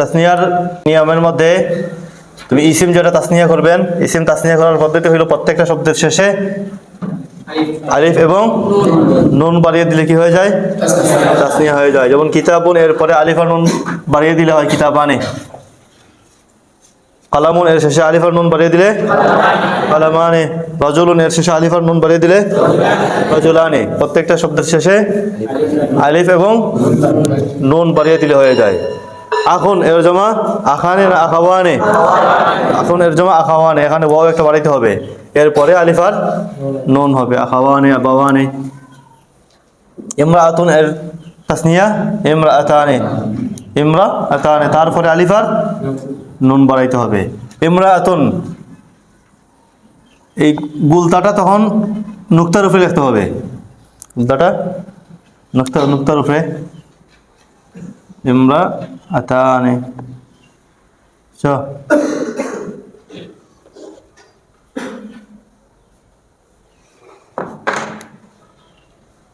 তাসনিয়ার নিয়মের মধ্যে তুমি ইসিম যেটা তাসনিয়া করবেন, ইসিম তাসনিয়া করার পদ্ধতি হলো প্রত্যেকটা শব্দের শেষে আলিফ এবং নুন বাড়িয়ে দিলে কি হয়ে যায়? তাসনিয়া হয়ে যায়। যেমন কিতাবুন, এরপরে আলিফ আর নুন বাড়িয়ে দিলে হয় কিতাবানে। কালামুন, এর শেষে আলিফ আর নুন বাড়িয়ে দিলে কালামানে। রজুলুন, এর শেষে আলিফ আর নুন বাড়িয়ে দিলে রজুলানে। প্রত্যেকটা শব্দের শেষে আলিফ এবং নুন বাড়িয়ে দিলে হয়ে যায়। এখন এর জমা আখানে না আখাওয়ানে? এখন এর জমা আখাওয়ানে। এখানে ওয়াও একটা বাড়াইতে হবে। এরপরে আলিফ আর নুন হবে। আখাওয়ানে আবাওয়ানে ইমরাআতুন এর তাসনিয়া ইমরাআতানে ইমরা আতানে তারপরে আলিফ আর নুন বাড়াইতে হবে। ইমরা আতুন এই গুলতাটা তখন নুক্তার উপরে লিখতে হবে। গুলতাটা নুক্তার নুক্তার উপরে ইমরা আতানে। চ।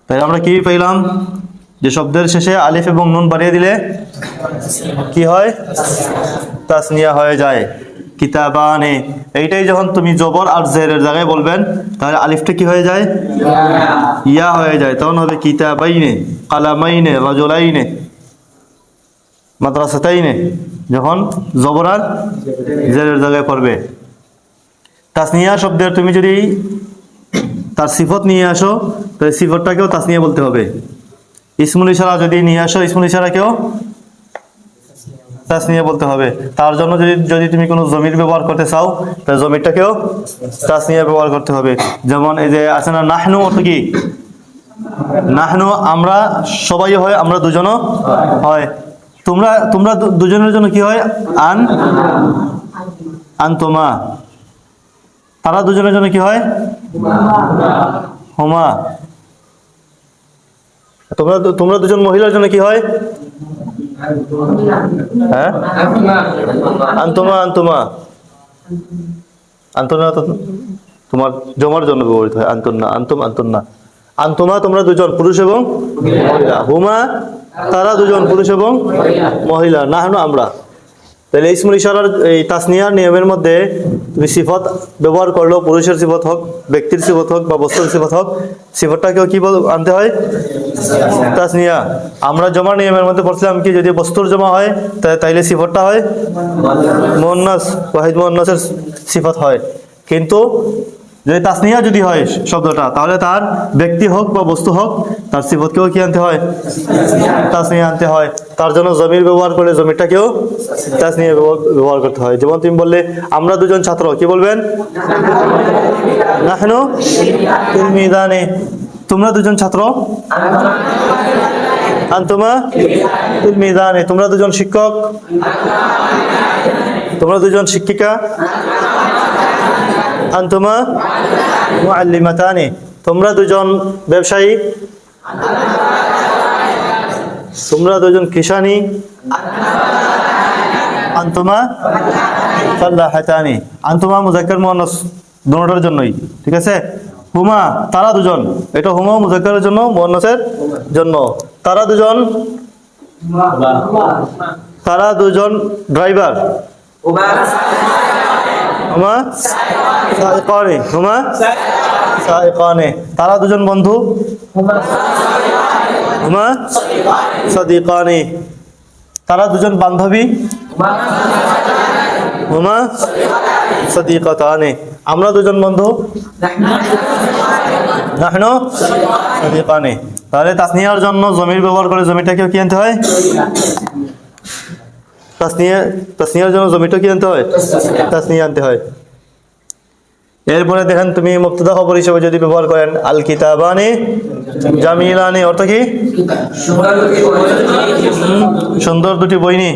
তাই আমরা কি পেলাম যে শব্দের শেষে আলিফ এবং নুন বাড়িয়ে দিলে কি হয়? তাসনিয়া হয়ে যায়। কিতাবানে। এইটাই যখন তুমি জবর আর জেরের জায়গায় বলবেন, তাহলে আলিফটা কি হয়ে যায়? ইয়া হয়ে যায়। তখন হবে কিতাবাইনে, কালামাইনে, রজলাইনে। মাদ্রাসাতাইনে যখন জবর আর জেরের জায়গায় পড়বে। তাসনিয়া শব্দের তুমি যদি তার সিফত নিয়ে আসো, তাহলে সিফতটাকেও তাসনিয়া বলতে হবে। ইসমুল ইশারা যদি নিয়ে আসো, ইসমুল ইশারাকেও তাসনিয়া বলতে হবে। তার জন্য যদি যদি তুমি কোনো জমির ব্যবহার করতে চাও, তাহলে জমিরটাকেও তাসনিয়া ব্যবহার করতে হবে। যেমন এই যে আছে না, নাহনু অর্থ কি? নাহনু আমরা সবাই হয়, আমরা দুজনও হয়। তোমরা তোমরা দুজনের জন্য কি হয়? আন আন তোমা। তারা দুজনের জন্য কি হয়? হোমা। তোমরা তোমরা দুজন মহিলার জন্য কি হয়? হ্যাঁ? আন্তমা আন্তমা আন্তনা তোমার জমার জন্য ব্যবহৃত হয়। আন্তনা আন্তম আন্তনা আন্তমা তোমরা দুজন, পুরুষ এবং হুমা তারা দুজন, পুরুষ এবং মহিলা, না হলো আমরা। তাহলে ইসমুল ইশারার এই তাসনিয়ার নিয়মের মধ্যে তুমি সিফত ব্যবহার করলেও পুরুষের সিফত হোক, ব্যক্তির সিফত হোক বা বস্তুর সিফত হোক, সিফতটাকেও কি আনতে হয়? তাসনিয়া। আমরা জমা নিয়মের মধ্যে পড়ছিলাম কি, যদি বস্তুর জমা হয় তাইলে সিফতটা হয়? মোহন্নাস। ওয়াহিদ মোহন্নাসের সিফত হয়। কিন্তু যদি তাসনিয়া যদি হয় শব্দটা, তাহলে তার ব্যক্তি হোক বা বস্তু হোক, তার সিফতকেও কি আনতে হয়? তাসনিয়া আনতে হয়। তার জন্য জমির ব্যবহার করলে জমিটাকেও তাসনিয়া ব্যবহার করতে হয়। যেমন তুমি বললে, আমরা দুজন ছাত্র, কি বলবেন? নাহনু তিলমিদানে তোমরা দুজন ছাত্র? আন্তমা তিলমিদানে তোমরা দুজন শিক্ষক? তোমরা দুজন শিক্ষিকা? আন্তমা মুআল্লিমাতানি। তোমরা দুজন ব্যবসায়ী? তোমরা দুজন কিষানি? আন্তমা ফাল্লাহাতানি আন্তমা মুজাক্কার মুয়ান্নাস দুটোটার জন্যই ঠিক আছে? হুমা তারা দুজন। এটা হুমা মুজাক্কারের জন্য মুয়ান্নাসের জন্য। তারা দুজন তারা দুজন ড্রাইভার। তারা দুজন বন্ধু? তারা দুজন বান্ধবী? হুমা? সাদিকাতানে। আমরা দুজন বন্ধু? তাহলে তাসনিয়ার জন্য জমির ব্যবহার করে জমিটাকেও কি আনতে হয়? তাসনিয়া তাসনিয়ার জন্য জমিটা কি আনতে হয়? তাসনিয়া। আনতে হয়। এরপরে দেখেন তুমি মুক্তদা খবর হিসেবে যদি ব্যবহার করেন আল কিতাবানে জামিলানে, অর্থ কি? সুন্দর দুটি বই নি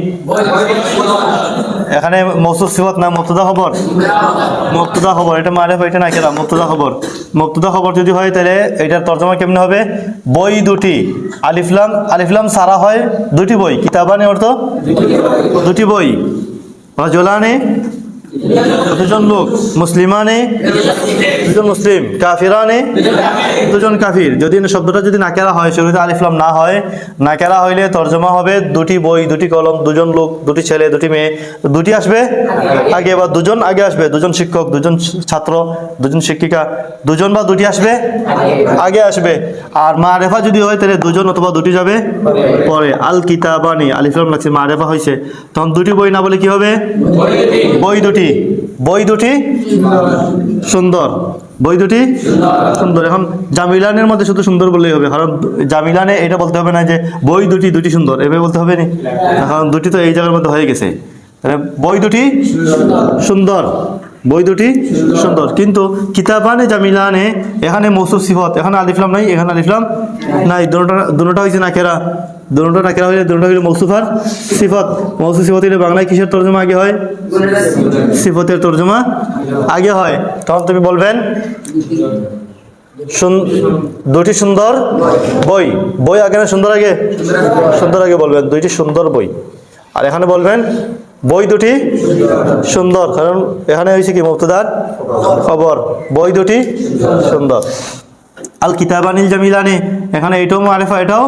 এখানে মৌসুফ সিফত না মুক্তদা খবর? মুক্তদা খবর, এটা মারেফ, এটা না কেনা মুক্তদা খবর। মুক্তদা খবর যদি হয়, তাহলে এটার তর্জমা কেমনে হবে? বই দুটি আলিফলাম আলিফলাম সারা হয় দুটি বই। কিতাবানি অর্থ? দুটি বই। রাজলানে দুজন লোক, মুসলিমানে, দুজন মুসলিম, কাফিরানে, দুজন কাফির। যদি শব্দটা যদি নাকেরা হয়, শুরুতে আলিফলাম না হয় নাকেরা হইলে তর্জমা হবে দুটি বই, দুটি কলম, দুজন লোক, দুটি ছেলে, দুটি মেয়ে, দুটি আসবে? আগে বা দুজন, আগে আসবে। দুজন শিক্ষক, দুজন ছাত্র, দুজন শিক্ষিকা, দুজন বা দুটি আসবে? আগে আসবে। আর মারেফা যদি হয়, তাহলে দুজন অথবা দুটি যাবে? পরে। আল কিতাবানি আলিফলাম লাগছে মারেফা হয়েছে তখন দুটি বই না বলে কি হবে? বই দুটি। বই দুটি? সুন্দর। বই দুটি? সুন্দর। এখন জামিলানের মধ্যে শুধু সুন্দর বললেই হবে, কারণ জামিলানে এটা বলতে হবে না যে বই দুটি দুটি সুন্দর, এভাবে বলতে হবে না? কারণ দুটি তো এই জায়গার মধ্যে হয়ে গেছে। বই দুটি? সুন্দর। বই দুটি? সুন্দর। কিন্তু কিতাবানে জামিলানে এখানে মৌসুফ সিফত, এখানে আলিফলাম নাই, এখানে আলিফলাম নাই। দুটা দুটা হয়েছে না, কেরা? দুটা কেরা হইলে দুটা হইলে মৌসুফার সিফত। মৌসুফ সিফত হইলে বাংলায় কিসের তর্জমা আগে হয়? সিফতের তর্জমা আগে হয়। তখন তুমি বলবেন দুটি সুন্দর বই। বই আগে না সুন্দর আগে? সুন্দর আগে বলবেন, দুইটি সুন্দর বই। আর এখানে বলবেন, বই দুটি সুন্দর। কারণ এখানে হয়েছে কি মুক্তদার খবর। বই দুটি সুন্দর। আল কিতাবানিল জামিলানি। এখানে এটাও মারেফা এটাও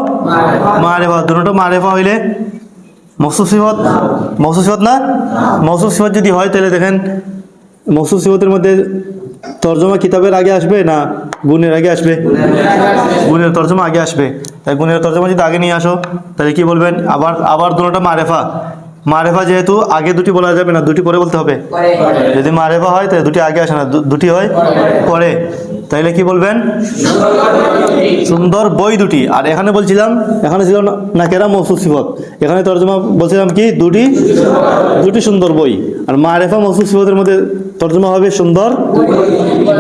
মারেফা। দুটো মারেফা হইলে মৌসুফ সিফত? মৌসুফ সিফত না? মৌসুফ সিফত যদি হয় তাহলে দেখেন মৌসুফ সিফতের মধ্যে তর্জমা কিতাবের আগে আসবে না গুণের আগে আসবে? গুণের তর্জমা আগে আসবে। তাই গুণের তর্জমা যদি আগে নিয়ে আসো তাহলে কি বলবেন? আবার আবার দুটোটা মারেফা। মারেফা যেহেতু আগে দুটি বলা যাবে না দুটি পরে বলতে হবে। যদি মারেফা হয় তাহলে দুটি আগে আসে না দুটি হয় পরে। তাইলে কি বলবেন? সুন্দর বই দুটি। আর এখানে বলছিলাম, এখানে ছিল নাকেরা মৌসুফ সিফত? এখানে তর্জমা বলছিলাম কি? দুটি দুটি সুন্দর বই। আর মারেফা মৌসুফ সিফতের মধ্যে তর্জমা হবে সুন্দর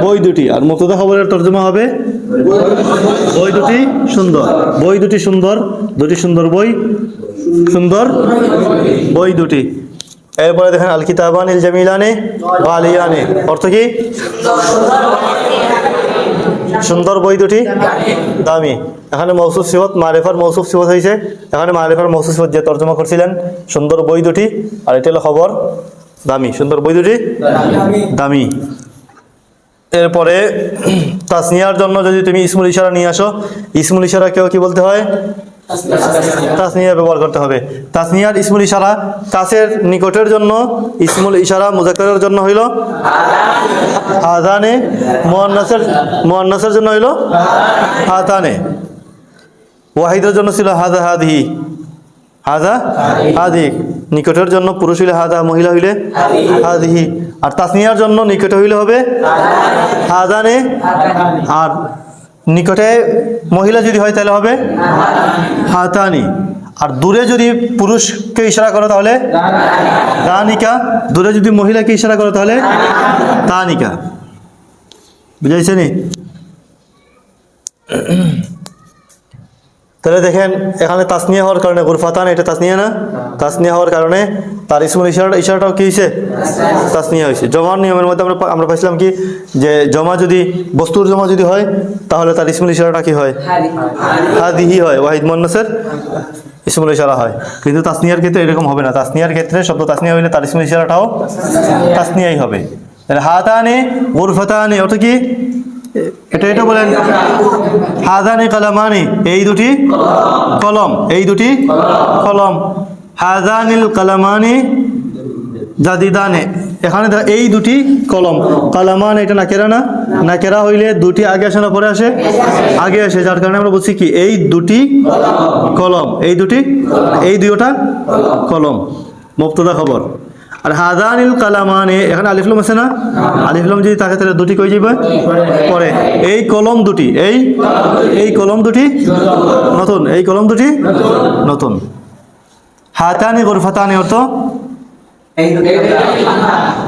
বই দুটি। আর মুক্তদা খবরের তর্জমা হবে বই দুটি সুন্দর। বই দুটি সুন্দর দুটি সুন্দর বই সুন্দর বই দুটি। এরপরে দেখেন আল কিতাবান ইল জামিলানে বালিয়ানে অর্থ কি? সুন্দর বই দুটি। দামি। এখানে মৌসুফ সিবত মারেফার মৌসুফ সিবত হয়েছে এখানে মারেফার মৌসুফ সিবত যে তর্জমা করছিলেন সুন্দর বই দুটি। আর এটা হলো খবর। দামি সুন্দর বই দুটি। দামি। এরপরে তাসনিয়ার জন্য যদি তুমি ইসমুল ইশারা নিয়ে আসো ইসমুল ইশারা কেউ কি বলতে হয়? তাসনিয়া ব্যবহার করতে হবে। তাসনিয়ার ইসমুল ইশারা কাছের নিকটের জন্য, ইসমুল ইশারা মুজাক্কারের জন্য হইল। হাদানে মোয়ান্নাসের মোয়ান্নাসের জন্য হইল। হাতানে ওয়াহিদের জন্য ছিল হাদা হাদিহি হাদা হাদি নিকটের জন্য পুরুষ হইলে হাদা মহিলা হইলে হাদিহি আর তাসনিয়ার জন্য নিকটে হইলে হবে হাদানে আর নিকটে মহিলা যদি হয় তাহলে হবে? হাতানি। আর দূরে যদি পুরুষকে ইশারা করো তাহলে? দানিকা। দূরে যদি মহিলাকে ইশারা করো তাহলে? তানিকা বুঝাইছে নি তাহলে দেখেন এখানে তাসনিয়া হওয়ার কারণে গুরফাতান এটা তাসনিয়া না? তাসনিয়া হওয়ার কারণে তার ইসমুল ইশারা ইশারাটাও কী হয়েছে তাসনিয়া হয়েছে জমার নিয়মের মধ্যে আমরা আমরা পাইছিলাম কি যে জমা যদি বস্তুর জমা যদি হয় তাহলে তার ইসমুল ইশারাটা কি হয়? হাদিহি হয় ওয়াহিদ মোহান্নাসের ইসমুল ইশারা হয়। কিন্তু তাসনিয়ার ক্ষেত্রে এরকম হবে না। তাসনিয়ার ক্ষেত্রে শব্দ তাসনিয়া হইলে তার ইসমুল ইশারাটাও তাসনিয়াই হবে। তাহলে হাতানে গুরফাতানে অর্থ কি? এটা এটা বলেন। হাদানি কালামানি, এই দুটি কলম, এই দুটি কলম। হাজানিল কালামানি জাদিদানে, এখানে এই দুটি কলম। কালামান এটা নাকেরা না? নাকেরা হইলে দুটি আগে আসে না পরে আসে? আগে আসে, যার কারণে আমরা বলছি কি, এই দুটি কলম, এই দুটি, এই দুইটা কলম। মুক্তদা খবর। আর হাদানিল কালামানে, এখানে আলিফলম আছে না? আলিফলম যদি থাকে তাহলে দুটি কই যাবে পরে। এই কলম দুটি, এই? এই কলম দুটি? নতুন। এই কলম দুটি? নতুন। হাতানি গরফাতানি অর্থ?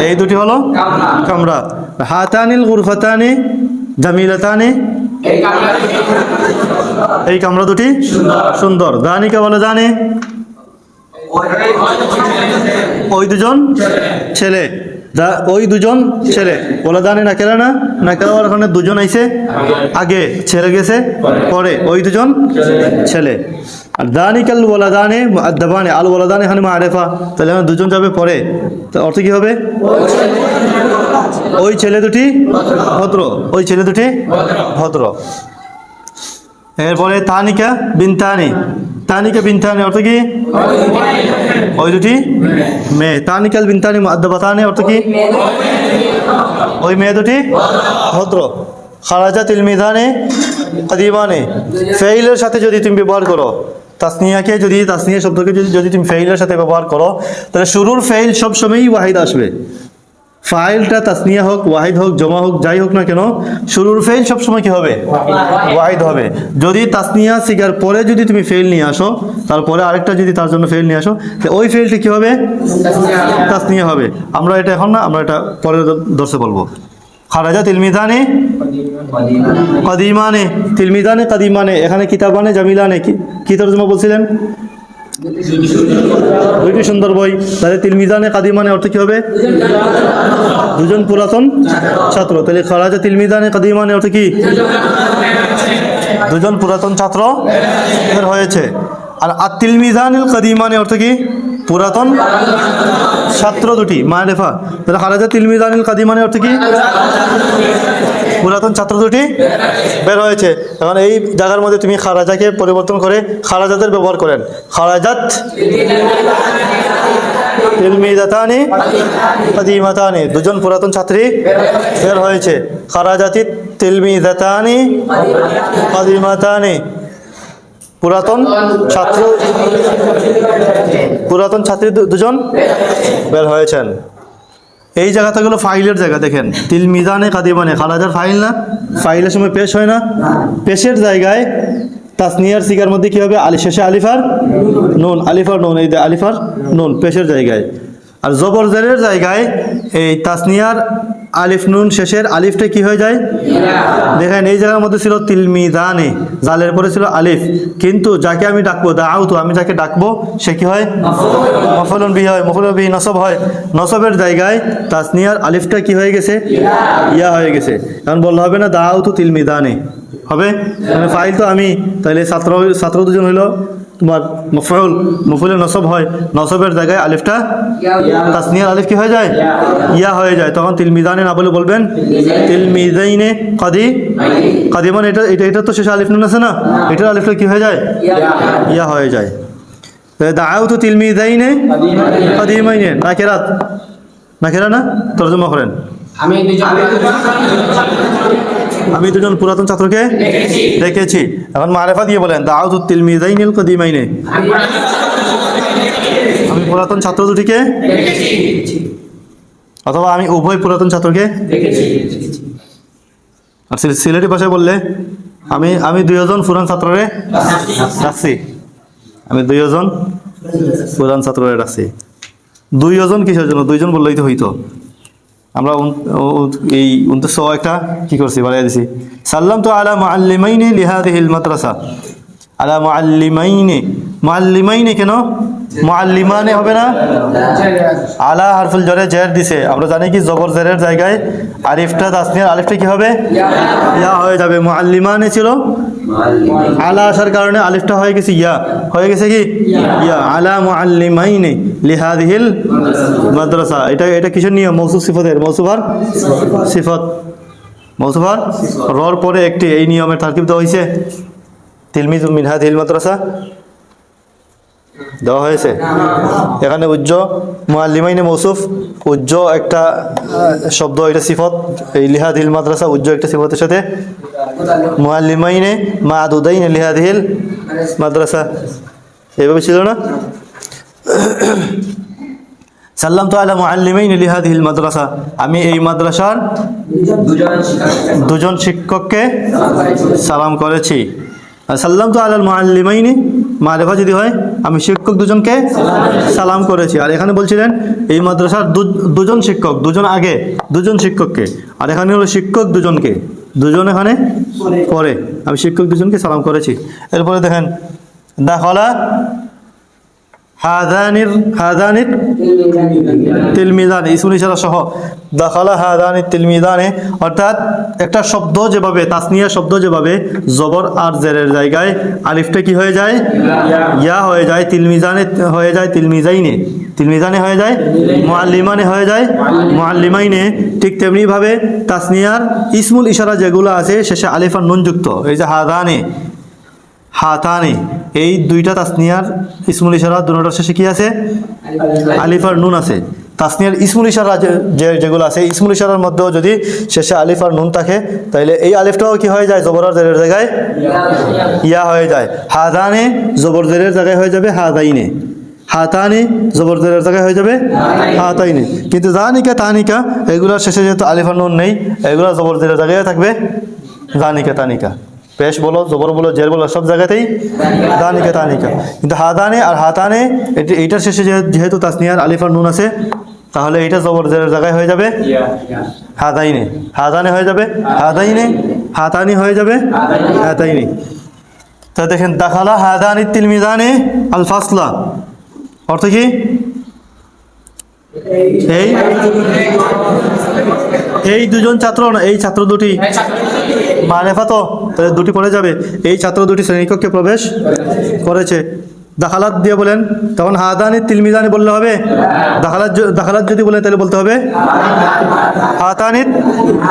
এই দুটি হলো কামরা। হাতানিল গুরফাতানি, জামিলাতানি। এই কামরা দুটি? সুন্দর। দানিকা বলে জানে ওই দুজন ছেলে। ওই দুজন ছেলে। ওলাদানে না কেরা না না কেরা ওখানে দুজন আইছে, আগে ছেড়ে গেছে, পরে ওই দুজন ছেলে। আর দানিকাল ওলাদানে আদাবানে আল ওলাদানে এখানে মারেফা তাহলে এখানে দুজন যাবে পরে। তো অর্থ কি হবে? ওই ছেলে দুটি ভদ্র, ওই ছেলে দুটি ভদ্র। এরপরে তানিকা বিনতানি তানিকা বিনতানি অর্থ কি? ওই দুটি? মেয়ে তানিকাল বিনতানি আদাবাতানি অর্থ কি? ওই মেয়ে দুটি? ভদ্র। খারাজা তিলমিদানে কাদিমানে ফেইলের সাথে যদি তুমি ব্যবহার করো, তাসনিয়াকে যদি, তাসনিয়া শব্দকে যদি যদি তুমি ফেইলের সাথে ব্যবহার করো, তাহলে শুরুর ফেইল সবসময়ই ওয়াহিদ আসবে। ফাইলটা তাসনিয়া হোক ওয়াহিদ হোক জমা হোক যাই হোক না কেন শুরুর ফেইল সবসময় কি হবে? ওয়াহিদ। হবে। যদি তাসনিয়া সিগার পরে যদি তুমি ফেইল নিয়ে আসো তারপরে আরেকটা যদি তার জন্য ফেইল নিয়ে আসো তো ওই ফেইলটি কি হবে? তাসনিয়া। হবে। আমরা এটা এখন না আমরা এটা পরের দর্শে বলব। খারাজা তিলমিদানে? কাদিমানে। তিলমিদানে কাদিমানে। এখানে কিতাবানে জামিলানে কি কি তর্জমা বলছিলেন? দুইটি সুন্দর বই, তাহলে তিলমিধানে কাদি মানে অর্থ কি হবে? দুজন পুরাতন ছাত্র। তাহলে খারাছে তিলমিধানে কাদি মানে অর্থ কি? দুজন পুরাতন ছাত্র হয়েছে। আর আতিল মিজানিল কাদিমানে অর্থ কি? পুরাতন ছাত্র দুটি মারেফা তাহলে খারাজা তিলমিজানিল কাদিমানে অর্থ কি? পুরাতন ছাত্র দুটি বের হয়েছে। এখন এই জায়গার মধ্যে তুমি খারাজাকে পরিবর্তন করে খারাজাতের ব্যবহার করেন। খারাজাত তিলমিদাতানি কাদিমাতানি, দুজন পুরাতন ছাত্রী বের হয়েছে। খারাজাতি তিলমিদাতানি কাদিমাতানি। পুরাতন ছাত্র পুরাতন ছাত্রী দুজন? বের হয়েছেন। এই জায়গাটা হলো ফাইলের জায়গা, দেখেন। তিল মিজানে কাদিমানে খালাজার ফাইল না? ফাইলের সময় পেশ হয় না? পেশের জায়গায় তাসনিয়ার সিগার মধ্যে কি হবে? আলি শেষে আলিফার নুন। আলিফার নুন, এই আলিফার নুন, পেশের জায়গায়। আর জবর জেরের জায়গায় এই তাসনিয়ার আলিফ নুন শেষের আলিফটা কি হয়ে যায়? দেখেন, এই জায়গার মধ্যে ছিল তিলমি দানে জালের পরে ছিল আলিফ। কিন্তু যাকে আমি ডাকবো দাও তো আমি যাকে ডাকবো, সে কি হয়? মফলন বি হয়, মফলন বি নসব হয়। নসবের জায়গায় তাসনিয়ার আলিফটা কি হয়ে গেছে? ইয়া হয়ে গেছে। কারণ বললে হবে না দা দাও তো তিলমিদানে হবে? মানে ফাইল তো আমি, তাহলে ছাত্র ছাত্র দুজন হইল। তোমার মফল মফুলের নসব হয়, নসবের জায়গায় আলিফটা তাসনিয়ার আলিফ কি হয়ে যায়? ইয়া হয়ে যায়। তখন তিলমিদানে না বলে বলবেন? তিলমিদাইনে কাদি কাদি মানে এটা এটা এটা তো শেষে আলিফ নুন আছে না? এটার আলিফটা কি হয়ে যায়? ইয়া হয়ে যায়। দাও তো তিলমিদাইনে কাদিমাইনে। না কেরাত না? কেরা না তর্জমা করেন। আমি আমি দুজন পুরাতন ছাত্রকে দেখেছি। এখন মারেফা দিয়ে বলেন দাও তো তিলমিদাইনিল কাদিমাইনে। আমি পুরাতন ছাত্র দুটিকে অথবা আমি উভয় পুরাতন ছাত্রকে আর সিল- সিলেটি ভাষায় বললে আমি আমি দুইজন পুরান ছাত্ররে রাখছি। আমি দুইজন পুরান ছাত্ররে রাখছি। দুইজন কিসের জন্য? দুইজন বললেই তো হইতো। আমরা এই উনত্রিশ একটা কি করছি বাড়াই দিছি। সাল্লাম তো আলাম আলা লিহাদ হিল মাদ্রাসা। আলা মুআল্লিমাইনি। মুআল্লিমাইনি কেন? মুআল্লিমানে হবে না? আলা হারফুল জরে জের দিছে। আমরা জানি কি জবর জেরের জায়গায় আলিফটা তাসনিয়ার আলিফটা কি হবে? ইয়া। হয়ে যাবে। মুআল্লিমানে ছিল? আলা আসার কারণে আলিফটা হয়ে গেছে ইয়া। হয়ে গেছে কি? ইয়া। আলা মুআল্লিমাইনি লিহাদিহিল মাদ্রাসা। এটা এটা কিসের নিয়ম? মৌসুফ সিফতের। মৌসুফার সিফত। মৌসুফার রর পরে একটি এই নিয়মের তারকিব দেওয়া হয়েছে। তিলমিজ মিনহাদিল মাদ্রাসা? দেওয়া হয়েছে। এখানে উজ্জ মুআল্লিমাইনে মৌসুফ উজ্জ একটা শব্দ এটা সিফত। এই লিহাদিল মাদ্রাসা উজ্জ একটা সিফতের সাথে। মুআল্লিমাইনে মাদুদাইনে লিহাদিল মাদ্রাসা। এভাবে ছিল না? সাল্লাম তো আলা মুআল্লিমাইনে লিহাদিল মাদ্রাসা। আমি এই মাদ্রাসার দুজন শিক্ষককে সালাম করেছি। আর সাল্লাম তো আলাল মা মারেফা যদি হয়, আমি শিক্ষক দুজনকে সালাম করেছি। আর এখানে বলছিলেন, এই মাদ্রাসার দুজন শিক্ষক, দুজন আগে, দুজন শিক্ষককে। আর এখানে হলো শিক্ষক দুজনকে। দুজন এখানে পরে। আমি শিক্ষক দুজনকে সালাম করেছি। এরপরে দেখেন, দাখলা হাদানির হাদানির তিলমিদান ইসমুল ইশারা সহ দাখালা হাদানি তিলমিদানে অর্থাৎ একটা শব্দ যেভাবে তাসনিয়া শব্দ যেভাবে জবর আর জেরের জায়গায় আলিফটা কি হয়ে যায়? ইয়া। হয়ে যায় তিলমিজানে হয়ে যায় তিলমিজাইনে। তিলমিজানে হয়ে যায় মুআল্লিমানে হয়ে যায় মুআল্লিমাইনে। ঠিক তেমনিভাবে তাসনিয়ার ইসমুল ইশারা যেগুলো আছে শেষে আলিফ আর নুন যুক্ত। এই যে হাদানে হাতানে। এই দুইটা তাসনিয়ার ইসমুল ইশারা দুটোটার শেষে কি আছে? আলিফ আর নুন আছে। তাসনিয়ার ইসমুল ইশারা যে যেগুলো আছে, ইসমুল ইশারার মধ্যেও যদি শেষে আলিফ আর নুন থাকে তাহলে এই আলিফটাও কি হয়ে যায়? জবরার জেরের জায়গায়? ইয়া হয়ে যায়। হাদানে জবর জেরের জায়গায় হয়ে যাবে হাদাইনে হাতানে জবর জেরের জায়গায় হয়ে যাবে হাতাইনে। কিন্তু জানিকা, তানিকা, এগুলোর শেষে যেহেতু আলিফ আর নুন নেই, এগুলো জবর জেরের জায়গায় থাকবে জানিকা, তানিকা। পেশ বলো, জবর বলো, জের বলো, সব জায়গাতেই দানিকা, তানিকা। কিন্তু হাদানে আর হাতানে এটি এইটার শেষে যেহেতু তাসনিয়ার আলিফ আর নুন আছে, তাহলে এইটা জবর জেরের জায়গায় হয়ে যাবে। হাদাইনে হাদানে হয়ে যাবে। হাদাইনে হাতানি হয়ে যাবে। হাতাইনে। তা দেখেন, দাখালা হাদানি তিলমিদানে আল ফাসলা অর্থ কি? এই এই দুজন ছাত্র না, এই ছাত্র দুটি। মানেফা তো তাহলে দুটি পড়ে যাবে। এই ছাত্র দুটি শ্রেণীকক্ষে প্রবেশ করেছে। দাখালাত দিয়ে বলেন, তখন হাদানি তিলমিদানি বললে হবে? দাখালাত দাখালাত যদি বলেন, তাহলে বলতে হবে? হাতানিত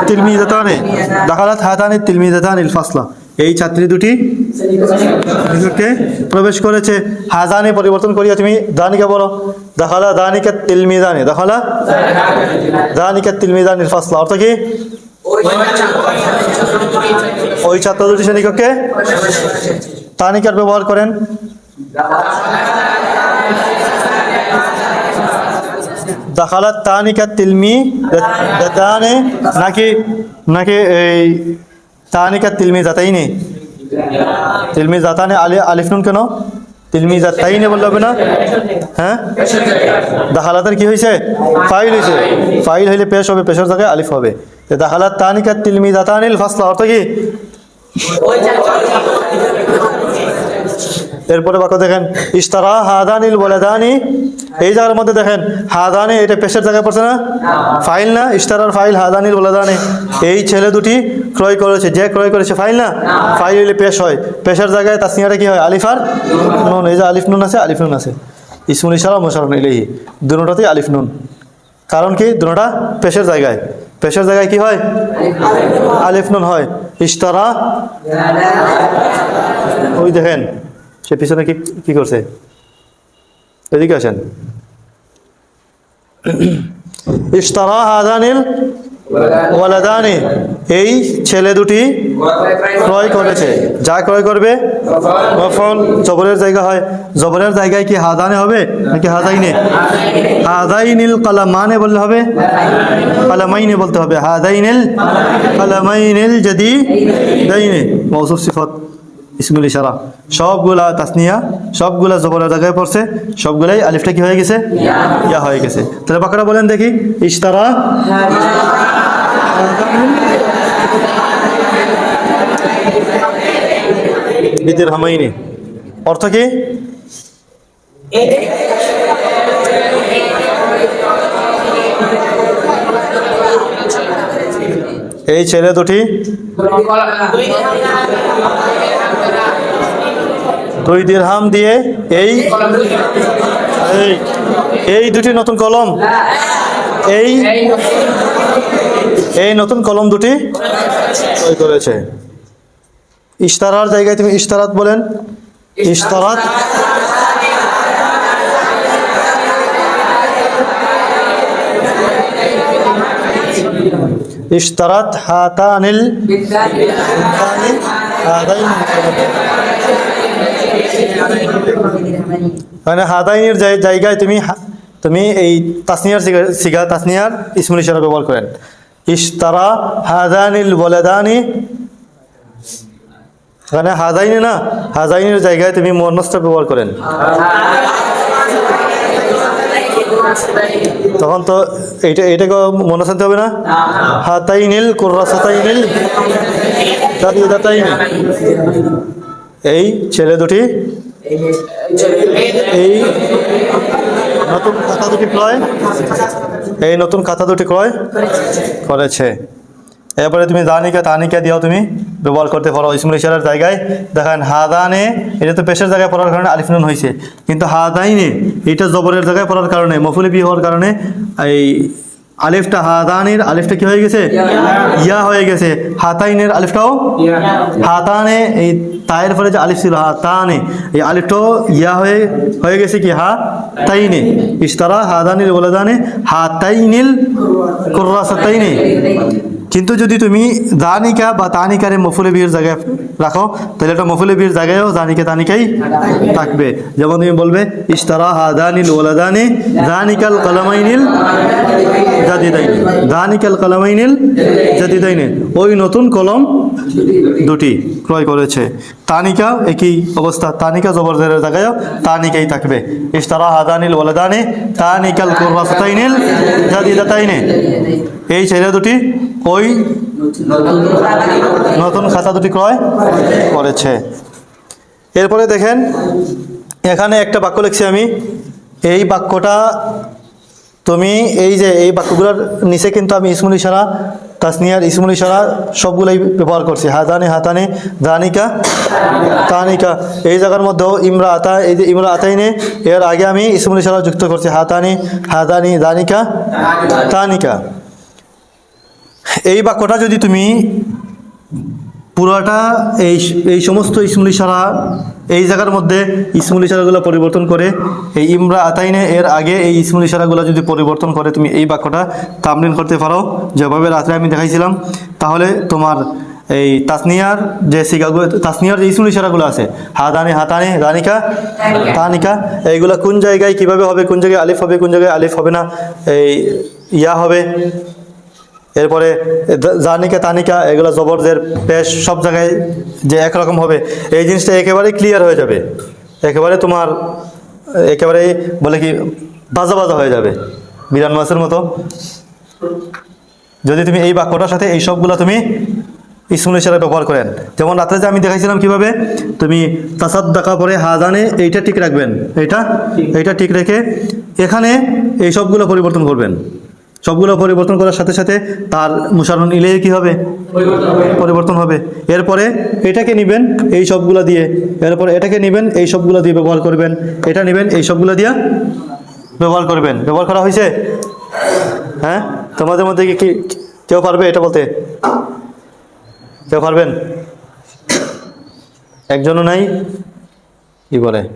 তিলমিদাতানে দাখালাত হাতানিত তিলমিদাতানিল ফাসলা। এই ছাত্রী দুটি প্রবেশ করেছে। হাজানে পরিবর্তন করিয়া তুমি দানিকা বলো দাখালা দানিকা তিলমিদানে দাখালা দানিকা তিলমিদানিল ফাসলা। অর্থ কি? ওই ছাত্র দুটি শ্রেণীকক্ষে তানিকার ব্যবহার করেন। দাখালাত তানিকা তিলমি দাতানে নাকি নাকি এই তানিকা তিলমি জাতাইনে? তিলমি জাতানে আলি, আলিফ নুন কেন? তিলমি জাতাইনে বললে হবে না? হ্যাঁ? দাখালাতের কি হয়েছে? ফাইল হয়েছে। ফাইল হইলে পেশ হবে, পেশের জায়গায় আলিফ হবে। দাখালাত তানিকা তিলমি জাতানিল ফাসলা অর্থ কি? এরপরে বাক্য দেখেন ইস্তারা হাদানিল বলেদানি এই জায়গার মধ্যে দেখেন, হাদানি এটা পেশের জায়গায় পড়ছে না? ফাইল না? ইস্তারার ফাইল হাদানিল বলেদানি এই ছেলে দুটি ক্রয় করেছে। যে ক্রয় করেছে, ফাইল না? ফাইল হইলে পেশ হয়। পেশের জায়গায় তার তাসনিয়াটা কি হয়? আলিফার নুন। এই যে আলিফ নুন আছে, আলিফ নুন আছে। ইসমুল ইশারা মোশারণ ইলেহি দুটাতেই আলিফ নুন। কারণ কি? দুটা পেশের জায়গায়। পেশের জায়গায় কি হয়? আলিফ নুন হয়। ইস্তারা ওই দেখেন সে পিছনে কি কি করছে? এদিকে আসেন। ইস্তারা হাদানিল ওয়ালাদানি, এই ছেলে দুটি ক্রয় করেছে। যা ক্রয় করবে? মফল জবরের জায়গা হয়। জবরের জায়গায় কি হাদানে হবে? নাকি হাদাইনে? হাদাইনিল কালামানে বললে হবে? কালামাইনে বলতে হবে। হাদাইনিল কালামাইনিল যদি দাইনে। মৌসুফ সিফত। ইসমুল ইশারা। সবগুলা তাসনিয়া সবগুলা জবরের জায়গায় পড়ছে সবগুলাই আলিফটা কি হয়ে গেছে? ইয়া। হয়ে গেছে। তাহলে বাকারা বলেন দেখি ইশতারা। বিদির হামাইনি। অর্থ কি? এই ছেলে দুটি। দুই দিরহাম দিয়ে এই এই দুটি নতুন কলম। এই এই নতুন কলম দুটি তৈরি করেছে। ইশতারার জায়গায় তুমি ইশতারাত বলেন। ইশতারাত। ইশতারাত হাতানিল হাতাইন মানে হাদাইনের জায়গায় তুমি তুমি এই তাসনিয়ার সিগা- তাসনিয়ার ইসমুল ইশারা ব্যবহার করেন। ইশতারা হাদানিল বলেদানি মানে হাদাইনে না, হাদাইনের জায়গায় তুমি মনস্ত ব্যবহার করেন। তখন তো এইটা এইটাকে মনে শান্তি হবে না? হাতাইনিল কুর্রাসাতাইনিল দাতাইনি এই ছেলে দুটি, এই নতুন খাতা দুটি ক্রয়, এই নতুন খাতা দুটি ক্রয় করেছে। এরপরে তুমি দানিকা, তানিকা দিয়েও তুমি ব্যবহার করতে পারো। ইসমুল ইশারার জায়গায় দেখেন, হাদানে, এটা তো পেশের জায়গায় পড়ার কারণে আলিফনুন হয়েছে। কিন্তু হাদাইনে, এটা জবরের জায়গায় পড়ার কারণে, মফুলি বি হওয়ার কারণে এই আলিফটা হাতানের আলিফটা কি হয়ে গেছে? ইয়া। হয়ে গেছে। হাতাইনের আলিফটাও? হাতানে এই তায়ের পরে যে আলিফ ছিল হাতানে এই আলিফটাও ইয়া হয়ে হয়ে গেছে কি? হা তাইনে ইস্তারা হাদানিল ওলাদানে হাতাইনিল কুর্রাসাতাইনে। কিন্তু যদি তুমি দানিকা বা তানিকারে মফুলে বিয়ের জায়গায় রাখো তাহলে এটা মফুলে বিয়ের জায়গায়ও দানিকা তানিকাই থাকবে। যেমন তুমি বলবে ইস্তারা হাদানিল ওলাদানে দানিকাল কালামাইনিল জাদিদাইনে। দানিকাল কালামাইনিল জাদিদাইনে। ওই নতুন কলম দুটি ক্রয় করেছে। তানিকা একই অবস্থা। তানিকা জবরদের জায়গায়ও তানিকাই থাকবে। ইস্তারা হাদানিল ওলাদানে তানিকাল কুররাসাতাইনিল জাদিদাতাইনে। এই ছেলে দুটি ওই নতুন খাতা দুটি ক্রয় করেছে। এরপরে দেখেন, এখানে একটা বাক্য লিখছি আমি। এই বাক্যটা তুমি এই যে এই বাক্যগুলোর নিচে কিন্তু আমি ইসমুল ইশারা তাসনিয়ার ইসমুল ইশারা সবগুলোই ব্যবহার করছি। হাতানে, হাতানি, দানিকা, তানিকা। এই জায়গার মধ্যেও ইমরা আতা এই যে ইমরা আতাই আতাইনে এর আগে আমি ইসমুল ইশারা যুক্ত করছি। হাতানি হাতানি, দানিকা, তানিকা। এই বাক্যটা যদি তুমি পুরোটা এই এই সমস্ত ইসমুল ইশারা এই জায়গার মধ্যে ইসমুল ইশারাগুলো পরিবর্তন করে এই ইমরা আতাইনে এর আগে এই ইসমুল ইশারাগুলো যদি পরিবর্তন করে তুমি এই বাক্যটা তামরিন করতে পারো যেভাবে রাত্রে আমি দেখাইছিলাম তাহলে তোমার এই তাসনিয়ার যে সিগাগুলো তাসনিয়ার যে ইসমুল ইশারাগুলো আছে হাদানি হাতানি রানিকা তানিকা এইগুলো কোন জায়গায় কীভাবে হবে কোন জায়গায় আলিফ হবে কোন জায়গায় আলিফ হবে না এই ইয়া হবে এরপরে জানিকা তানিকা, এগুলো জবরদের পেশ, সব জায়গায় যে একরকম হবে। এই জিনিসটা একেবারে ক্লিয়ার হয়ে যাবে। একেবারে তোমার একেবারে বলে কি, বাজা বাজা হয়ে যাবে। বিরান মাসের মতো। যদি তুমি এই বাক্যটার সাথে এই সবগুলো তুমি ইসমুল ইশারা ব্যবহার করেন। যেমন রাত্রে যে আমি দেখাইছিলাম কীভাবে, তুমি তাসাদ ডাকা পরে হাজানে এইটা ঠিক রাখবেন। এইটা এইটা ঠিক রেখে এখানে এই সবগুলো পরিবর্তন করবেন। সবগুলো পরিবর্তন করার সাথে সাথে তার মুসারণ ইলে কি হবে? পরিবর্তন হবে। এরপরে এটাকে নেবেন এই সবগুলো দিয়ে। এরপরে এটাকে নেবেন এই সবগুলো দিয়ে ব্যবহার করবেন। এটা নেবেন এই সবগুলো দিয়ে ব্যবহার করবেন। ব্যবহার করা হয়েছে? হ্যাঁ? তোমাদের মধ্যে কি কি- কেউ পারবে এটা বলতে? কেউ পারবেন? একজনও নাই? কি বলে?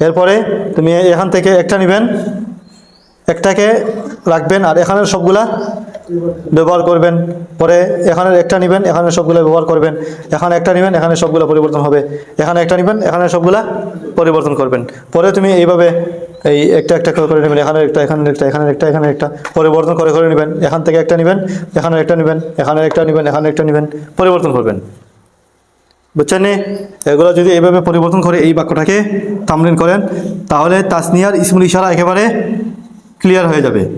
এরপরে তুমি এখান থেকে একটা নেবেন। একটাকে রাখবেন আর এখানের সবগুলা ব্যবহার করবেন। পরে এখানের একটা নেবেন এখানে সবগুলো ব্যবহার করবেন। এখানে একটা নেবেন, এখানে সবগুলো পরিবর্তন হবে। এখানে একটা নেবেন, এখানে সবগুলা পরিবর্তন করবেন। পরে তুমি এইভাবে এই একটা একটা করে করে নেবেন এখানে একটা এখানে একটা এখানে একটা এখানে একটা পরিবর্তন করে করে নেবেন। এখান থেকে একটা নেবেন এখানে একটা নেবেন এখানে একটা নেবেন এখানে একটা নেবেন, পরিবর্তন করবেন। বুঝছেন এগুলো যদি এইভাবে পরিবর্তন করে এই বাক্যটাকে তামলিন করেন, তাহলে তাসনিয়ার ইসমুল ইশারা একেবারে ক্লিয়ার হয়ে যাবে।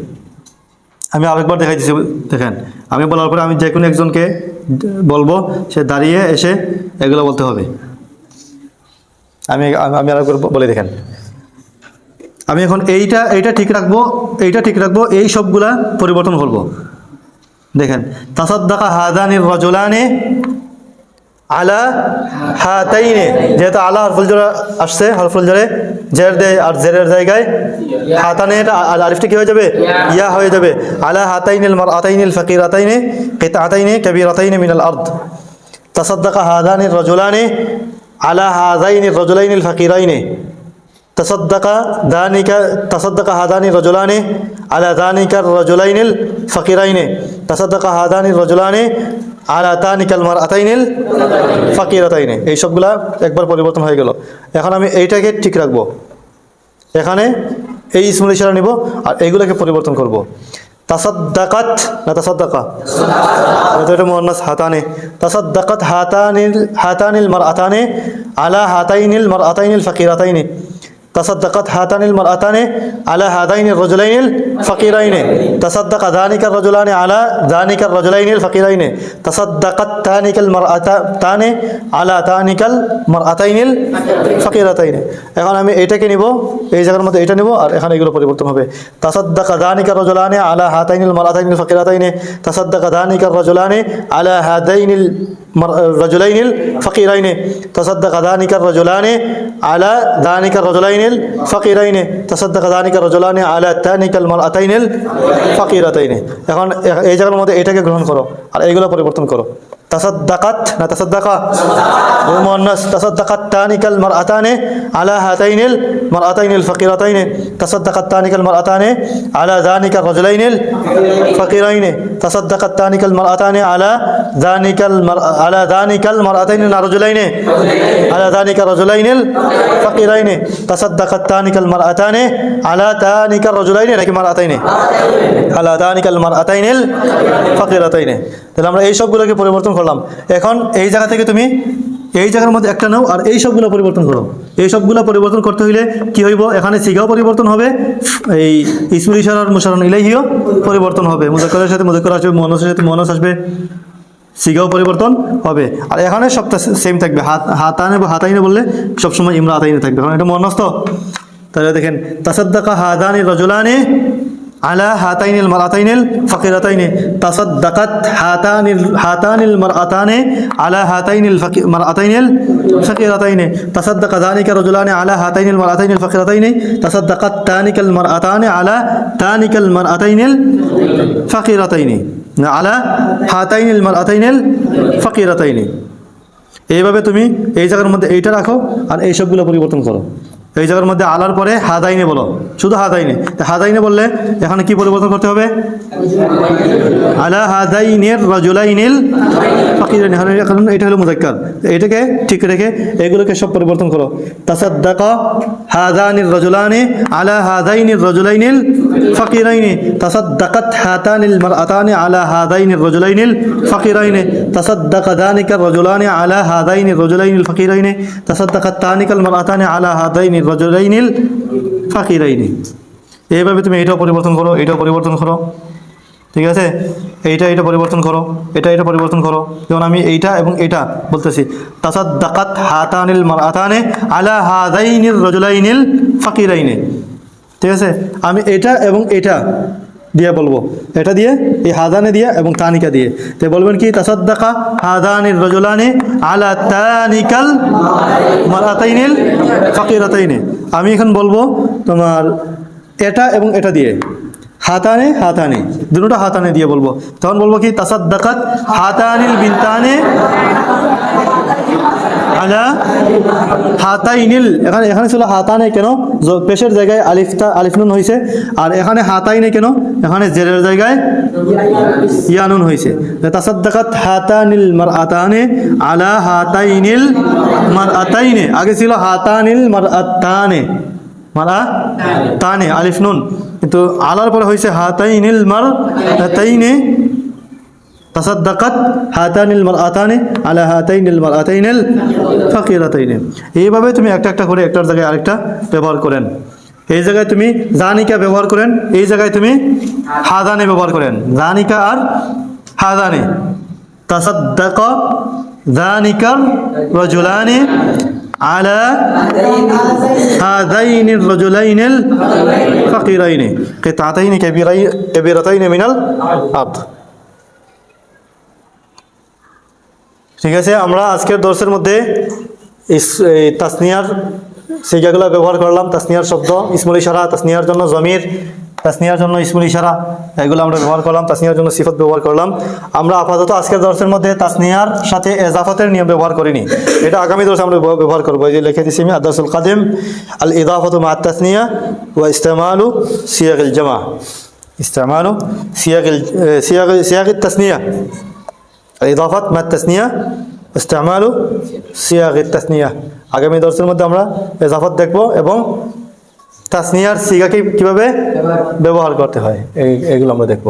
আমি আরেকবার দেখাই দিচ্ছি দেখেন। আমি বলার পরে আমি যে কোনো একজনকে বলব, সে দাঁড়িয়ে এসে এগুলো বলতে হবে। আমি, আমি- আরেকবার বলে, দেখেন। আমি এখন এইটা এইটা ঠিক রাখব, এইটা ঠিক রাখব, এই সবগুলা পরিবর্তন করব। দেখেন, তাসাদ্দাকা হাদানির রজলানে আলা হাতাইনে যেহেতু আলা হরফুল জোড়া আসছে হরফুল জোরে জের দেয় আর জেরের জায়গায় হাতানে এটা আর আলিফটা কি হয়ে যাবে ইয়া হয়ে যাবে আলা হাতাইনিল মার আতাইনিল ফকির আতাইনে কেতা আতাইনে কবির আতাইনে মিনাল আর্দ تصدق هذان الرجلان على هذين الرجلين الفقيرين تصدق ذلك تصدق هذان الرجلان على ذلك الرجلين الفقيرين تصدق هذان الرجلان আর আতা নিকাল মার আতাই নিল ফাঁকির আতাই নেই এই সবগুলা একবার পরিবর্তন হয়ে গেল। এখন আমি এইটাকে ঠিক রাখব। এখানে এই ইসমুল ইশারা নিব আর এইগুলোকে পরিবর্তন করব। তাসাদ্দাকাত না তাসাদ্দাকা? এটা মোহান্নাস হাতানে। তাসাদ্দাকাত হাতানিল হাতানিল মার আতানে আলা হাতাইনিল মার আতাইনিল ফাকির আতাইনি। تصدقت هاتان المرأتان على هذين الرجلين الفقيرين تصدق ذلك الرجلان على ذلك الرجلين الفقيرين تصدقت تانك المرأتان على تانك المرأتين الفقيرتين এখন আমি এটাকে নিব এই জায়গার মধ্যে এটা নিব আর এখানে এগুলো পরিবর্তন হবে تصدق ذلك الرجلان على هاتين المرأتين الفقيرتين تصدق ذلك الرجلان على هذين المر- الرجلين الفقيرين تصدق ذلك الرجلان على ذلك الرجلين الفقيرين تصدق ذلك الرجلان على ذلك المرأتين الفقيرتين এখন এই জায়গার মধ্যে এটাকে গ্রহণ করো আর এইগুলো পরিবর্তন করো তাসাদ্দাকাত, না তাসাদ্দাকা? ও মুআন্নাস তাসাদ্দাকাত তানিকাল মারআতানে আলা হাতাইনিল মারআতাইনিল ফাকিরাতাইনে। তাসাদ্দাকাত তানিকাল মারআতানে আলা যানিকা রাজুলাইনিল ফাকিরাইনে। তাসাদ্দাকাত তানিকাল মারআতানে আলা যানিকাল আলা যানিকাল মারআতাইনে না রাজুলাইনে। আলা যানিকা রাজুলাইনিল ফাকিরাইনে। তাসাদ্দাকাত তানিকাল মারআতানে আলা তানিকা রাজুলাইনে নাকি মারআতাইনে? আলা যানিকাল মারআতাইনিল ফাকিরাতাইনে। তাহলে আমরা এই সবগুলোকে পরিবর্তন করলাম। এখন এই জায়গা থেকে তুমি এই জায়গার মধ্যে একটা নাও আর এই সবগুলো পরিবর্তন করো। এই সবগুলো পরিবর্তন করতে হইলে কি হইব? এখানে সিগাও পরিবর্তন হবে, এই ইসমুল ইশারার মুশারণ ইলাইহিও পরিবর্তন হবে। মুজাক্করের সাথে মুজাক্কর আসবে মনসের সাথে মনস আসবে, সিগাও পরিবর্তন হবে। আর এখানে সবটা সেম থাকবে। হাত হাতানে বা হাতাইনে বললে সবসময় ইমরা আতাইনে থাকবে। কারণ এটা মনস্থ। তাহলে দেখেন, তাসাদ্দাকা হাদানি রজুলানে আলা হাতাইনিল মারাতাইনিল ফাকিরাতাইনে। তাসাদ্দাকাত হাতানিল হাতানিল মারাতানে আলা হাতাইনিল মারাতাইনিল ফাকিরাতাইনে। তাসাদ্দাকা যালিকা রাজুলানি আলা হাতাইনিল মারাতাইনিল ফাকিরাতাইনে। তাসাদ্দাকাত তানিকাল মারাতানে আলা তানিকাল মারাতাইনিল ফাকিরাতাইনে। আলা হাতাইনিল মারাতাইনিল ফাকিরাতাইনে। এইভাবে তুমি এই জায়গার মধ্যে এইটা রাখো আর এই সবগুলো পরিবর্তন করো। এই জায়গার মধ্যে আলার পরে হাদাইনে বলো। শুধু হাদাইনে। হাদাইনে বললে এখানে কি পরিবর্তন করতে হবে? আলা হাদাইনের রজুলাইনিল এটা হলো মুজাক্কার। এটাকে ঠিক রেখে এগুলোকে সব পরিবর্তন করো। তাসাদ্দাকা হাদানির রজুলানি আলা হাদাইনির রজুলাইনিল ফাকিরাইনি। তাসাদ্দাকাত হাতানিল আলা হাদাইনির রজুলাইনিল ফাকিরাইনি। তাসাদ্দাকা দানিকার রজুলানি আলা হাদাইনির রজুলাইনিল ফাকিরাইনি। তাসাদ্দাকাত তানিকাল আলা রজুলাইনিল ফাকিরাইনি এইভাবে তুমি এটাও পরিবর্তন করো, এটাও পরিবর্তন করো। ঠিক আছে? এইটা, এটা পরিবর্তন করো, এটা এটা পরিবর্তন করো। যেমন আমি এইটা এবং এটা বলতেছি। তাসাদ দাকাত হাতানিল মারাতানে আলা হাদাইনিল রজলাইনিল ফাকিরাইনে। ঠিক আছে? আমি এটা এবং এটা দিয়ে বলব। এটা দিয়ে, এই হাদানে দিয়ে এবং তানিকা দিয়ে। তো বলবেন কি, তাসাদ্দাকা হাদানির রজুলানে আলা তানিকাল মারাতাইনিল ফাকিরাতাইনে। আমি এখন বলব তোমার এটা এবং এটা দিয়ে। হাতানে হাতানে। দুটোটা হাতানে দিয়ে বলব। তখন বলব কি, তাসাদ্দাকাত হাতানিল বিনতানে আলা হাতাইনিল। এখানে এখানে ছিল হাতানে কেন? জ- পেশের জায়গায় আলিফটা আলিফনুন হয়েছে আর এখানে হাতাইনে কেন? এখানে জেরের জায়গায় ইয়ানুন হয়েছে তাসাদ্দাকাত হাতানিল মার আতানে আলা হাতাইনিল মার আতাইনে আগে ছিল হাতানিল মার আতানে মারা তানে আলিফ নুন। কিন্তু আলার পরে হয়েছে হাতাইনিল মার তাইনে তাসাদ্দাকাত হাতানিল মার আতানে আলা হাতাইনিল মার আতাইনিল ফাকিরাতাইনে এইভাবে তুমি একটা একটা করে একটার জায়গায় আরেকটা ব্যবহার করেন এই জায়গায় তুমি জানিকা ব্যবহার করেন এই জায়গায় তুমি হাদানে ব্যবহার করেন জানিকা আর হাদানে তাসাদ্দাক জানিকার রজুলানে على هذين الرجلين الفقيرين قطعتين كبيري- كبيرتين من الأرض ঠিক আছে, আমরা আজকের দর্শের মধ্যে তাসনিয়ার সিগাগুলো ব্যবহার করলাম, তাসনিয়ার শব্দ, ইসমুল ইশারা, তাসনিয়ার জন্য জমির, তাসনিয়ার জন্য ইসমুল ইশারা, এগুলো আমরা ব্যবহার করলাম, তাসনিয়ার জন্য সিফত ব্যবহার করলাম। আমরা আপাতত আজকের দর্শের মধ্যে তাসনিয়ার সাথে এজাফতের নিয়ম ব্যবহার করিনি। এটা আগামী দর্শে আমরা ব্যবহার করব যে লিখে দিছি আমি আদাসুল কাদিম, আল ইদাফত মা তাসনিয়া ওয়া ইস্তেমালু সিয়াগিল জামা। ইস্তেমালু সিয়াগিল সিয়াগ সিয়াগিল তাসনিয়া। ইদাফাত মা তাসনিয়া ইস্তেমালু সিয়াগ তাসনিয়া আগামী দর্শের মধ্যে আমরা ইজাফাত দেখব এবং তাসনিয়ার সিগাকে কীভাবে ব্যবহার করতে হয়। এগুলো আমরা দেখব।